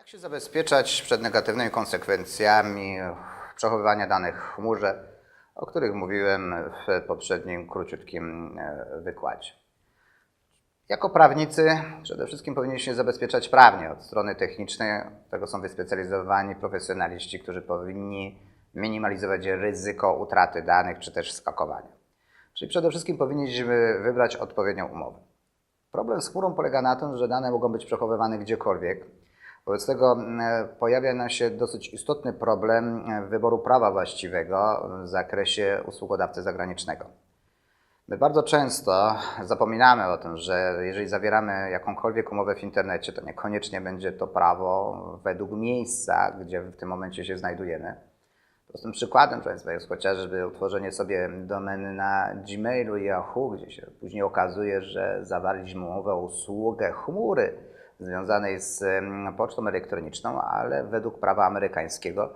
Jak się zabezpieczać przed negatywnymi konsekwencjami przechowywania danych w chmurze, o których mówiłem w poprzednim króciutkim e, wykładzie? Jako prawnicy przede wszystkim powinniśmy się zabezpieczać prawnie. Od strony technicznej tego są wyspecjalizowani profesjonaliści, którzy powinni minimalizować ryzyko utraty danych czy też skakowania. Czyli przede wszystkim powinniśmy wybrać odpowiednią umowę. Problem z chmurą polega na tym, że dane mogą być przechowywane gdziekolwiek. Wobec tego pojawia nam się dosyć istotny problem e, wyboru prawa właściwego w zakresie usługodawcy zagranicznego. My bardzo często zapominamy o tym, że jeżeli zawieramy jakąkolwiek umowę w internecie, to niekoniecznie będzie to prawo według miejsca, gdzie w tym momencie się znajdujemy. Prostym przykładem, proszę Państwa, jest chociażby utworzenie sobie domeny na Gmailu i Yahoo, gdzie się później okazuje, że zawarliśmy umowę o usługę chmury związanej z pocztą elektroniczną, ale według prawa amerykańskiego,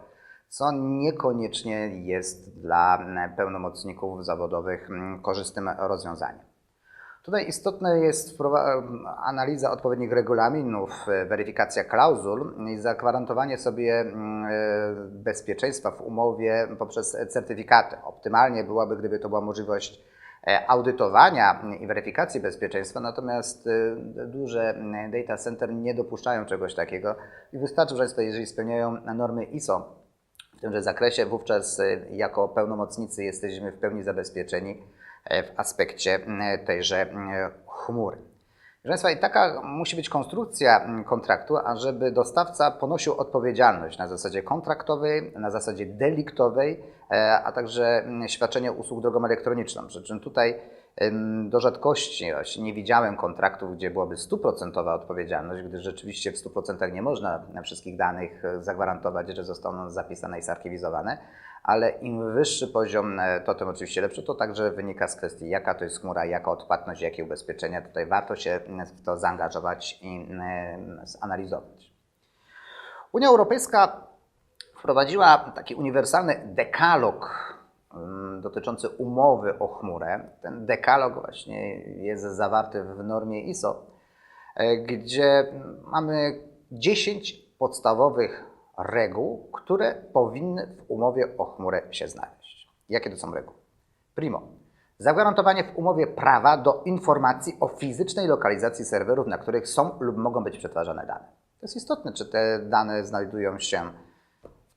co niekoniecznie jest dla pełnomocników zawodowych m, korzystnym rozwiązaniem. Tutaj istotna jest analiza odpowiednich regulaminów, e, weryfikacja klauzul i zagwarantowanie sobie mm, e, bezpieczeństwa w umowie poprzez certyfikaty. Optymalnie byłaby, gdyby to była możliwość audytowania i weryfikacji bezpieczeństwa, natomiast e, duże data center nie dopuszczają czegoś takiego i wystarczy, że jeżeli spełniają normy ISO w tymże zakresie, wówczas e, jako pełnomocnicy jesteśmy w pełni zabezpieczeni e, w aspekcie tejże chmury. Proszę Państwa, i taka musi być konstrukcja kontraktu, ażeby dostawca ponosił odpowiedzialność na zasadzie kontraktowej, na zasadzie deliktowej, e, a także m, świadczenie usług drogą elektroniczną. Przy czym tutaj do rzadkości nie widziałem kontraktów, gdzie byłaby stuprocentowa odpowiedzialność, gdyż rzeczywiście w 100% nie można wszystkich danych e, zagwarantować, że zostaną zapisane i zarchiwizowane, ale im wyższy poziom, e, to tym oczywiście lepszy. To także wynika z kwestii, jaka to jest chmura, jaka odpłatność, jakie ubezpieczenia. Tutaj warto się w to zaangażować i e, zanalizować. Unia Europejska wprowadziła taki uniwersalny dekalog mm, dotyczący umowy o chmurę. Ten dekalog właśnie jest zawarty w normie ISO, e, gdzie mamy 10 podstawowych reguł, które powinny w umowie o chmurę się znaleźć. Jakie to są reguły? Primo. Zagwarantowanie w umowie prawa do informacji o fizycznej lokalizacji serwerów, na których są lub mogą być przetwarzane dane. To jest istotne, czy te dane znajdują się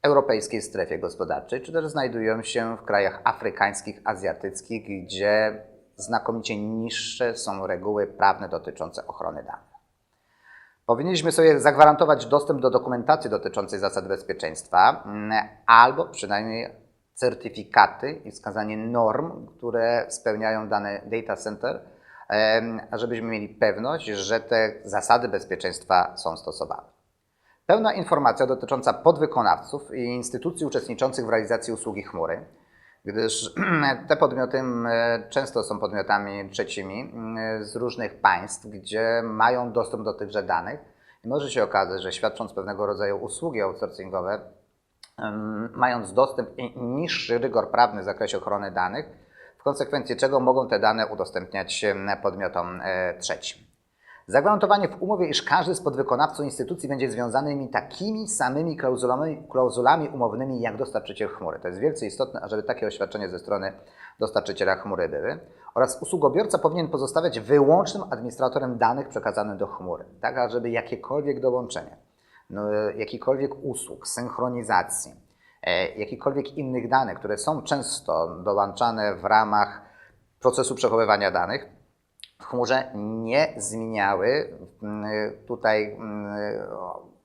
europejskiej strefie gospodarczej, czy też znajdują się w krajach afrykańskich, azjatyckich, gdzie znakomicie niższe są reguły prawne dotyczące ochrony danych. Powinniśmy sobie zagwarantować dostęp do dokumentacji dotyczącej zasad bezpieczeństwa, mm, albo przynajmniej certyfikaty i wskazanie norm, które spełniają dane data center, żebyśmy mieli pewność, że te zasady bezpieczeństwa są stosowane. Pełna informacja dotycząca podwykonawców i instytucji uczestniczących w realizacji usługi chmury, gdyż te podmioty często są podmiotami trzecimi z różnych państw, gdzie mają dostęp do tychże danych i może się okazać, że świadcząc pewnego rodzaju usługi outsourcingowe, mając dostęp i niższy rygor prawny w zakresie ochrony danych, w konsekwencji czego mogą te dane udostępniać podmiotom e, trzecim. Zagwarantowanie w umowie, iż każdy z podwykonawców instytucji będzie związanymi takimi samymi klauzulami, klauzulami umownymi jak dostarczyciel chmury. To jest wielce istotne, ażeby takie oświadczenie ze strony dostarczyciela chmury były. Oraz usługobiorca powinien pozostawać wyłącznym administratorem danych przekazanych do chmury, tak ażeby jakiekolwiek dołączenie, no, jakikolwiek usług, synchronizacji, e, jakichkolwiek innych danych, które są często dołączane w ramach procesu przechowywania danych, chmurze nie zmieniały mm, tutaj mm,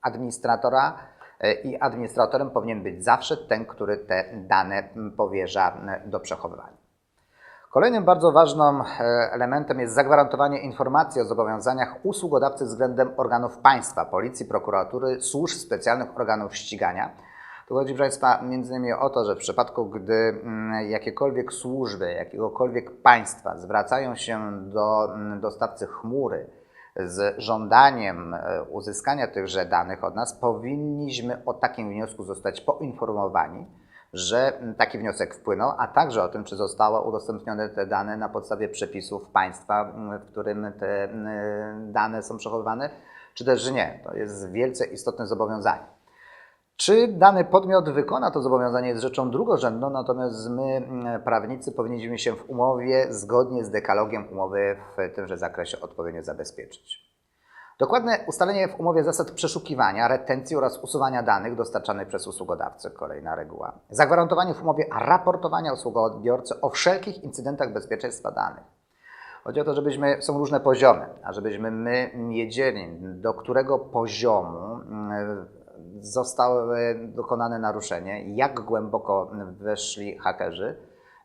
administratora e, i administratorem powinien być zawsze ten, który te dane mm, powierza do przechowywania. Kolejnym bardzo ważnym e, elementem jest zagwarantowanie informacji o zobowiązaniach usługodawcy względem organów państwa, policji, prokuratury, służb specjalnych organów ścigania. Tu chodzi, proszę Państwa, między innymi o to, że w przypadku, gdy mm, jakiekolwiek służby, jakiegokolwiek państwa zwracają się do mm, dostawcy chmury z żądaniem e, uzyskania tychże danych od nas, powinniśmy o takim wniosku zostać poinformowani, że mm, taki wniosek wpłynął, a także o tym, czy zostały udostępnione te dane na podstawie przepisów państwa, w którym te dane są przechowywane, czy też nie. To jest wielce istotne zobowiązanie. Czy dany podmiot wykona to zobowiązanie jest rzeczą drugorzędną, natomiast my, mm, prawnicy, powinniśmy się w umowie zgodnie z dekalogiem umowy w tymże zakresie odpowiednio zabezpieczyć. Dokładne ustalenie w umowie zasad przeszukiwania, retencji oraz usuwania danych dostarczanych przez usługodawcę, kolejna reguła. Zagwarantowanie w umowie raportowania usługodbiorcy o wszelkich incydentach bezpieczeństwa danych. Chodzi o to, żebyśmy, są różne poziomy, a żebyśmy my wiedzieli, do którego poziomu zostały dokonane naruszenie, jak głęboko weszli hakerzy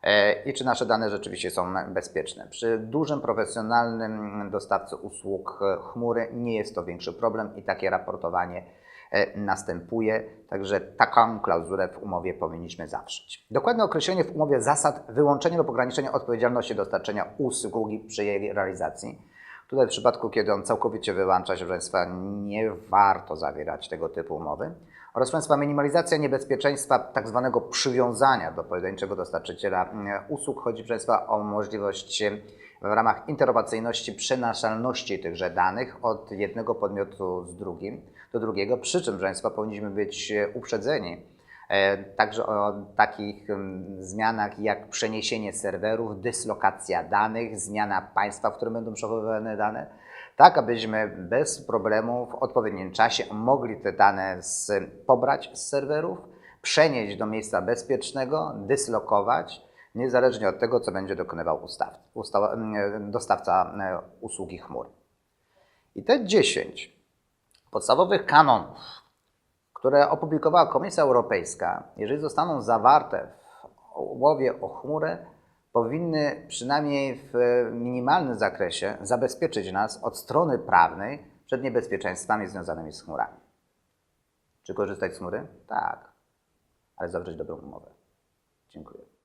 e, i czy nasze dane rzeczywiście są bezpieczne. Przy dużym profesjonalnym dostawcy usług e, chmury nie jest to większy problem i takie raportowanie e, następuje, także taką klauzulę w umowie powinniśmy zawrzeć. Dokładne określenie w umowie zasad wyłączenia lub ograniczenia odpowiedzialności dostarczenia usługi przy jej realizacji. Tutaj w przypadku, kiedy on całkowicie wyłącza się, proszę Państwa, nie warto zawierać tego typu umowy. Oraz, proszę Państwa, minimalizacja niebezpieczeństwa tak zwanego przywiązania do pojedynczego dostarczyciela e, usług. Chodzi, proszę Państwa, o możliwość w ramach interoperacyjności przenaszalności tychże danych od jednego podmiotu z drugim do drugiego, przy czym, proszę Państwa, powinniśmy być e, uprzedzeni także o takich zmianach jak przeniesienie serwerów, dyslokacja danych, zmiana państwa, w którym będą przechowywane dane, tak abyśmy bez problemu w odpowiednim czasie mogli te dane z, pobrać z serwerów, przenieść do miejsca bezpiecznego, dyslokować, niezależnie od tego, co będzie dokonywał ustaw, ustawa, em, dostawca e, usługi chmur. I te 10 podstawowych kanonów, które opublikowała Komisja Europejska, jeżeli zostaną zawarte w umowie o chmurę, powinny przynajmniej w minimalnym zakresie zabezpieczyć nas od strony prawnej przed niebezpieczeństwami związanymi z chmurami. Czy korzystać z chmury? Tak, ale zawrzeć dobrą umowę. Dziękuję.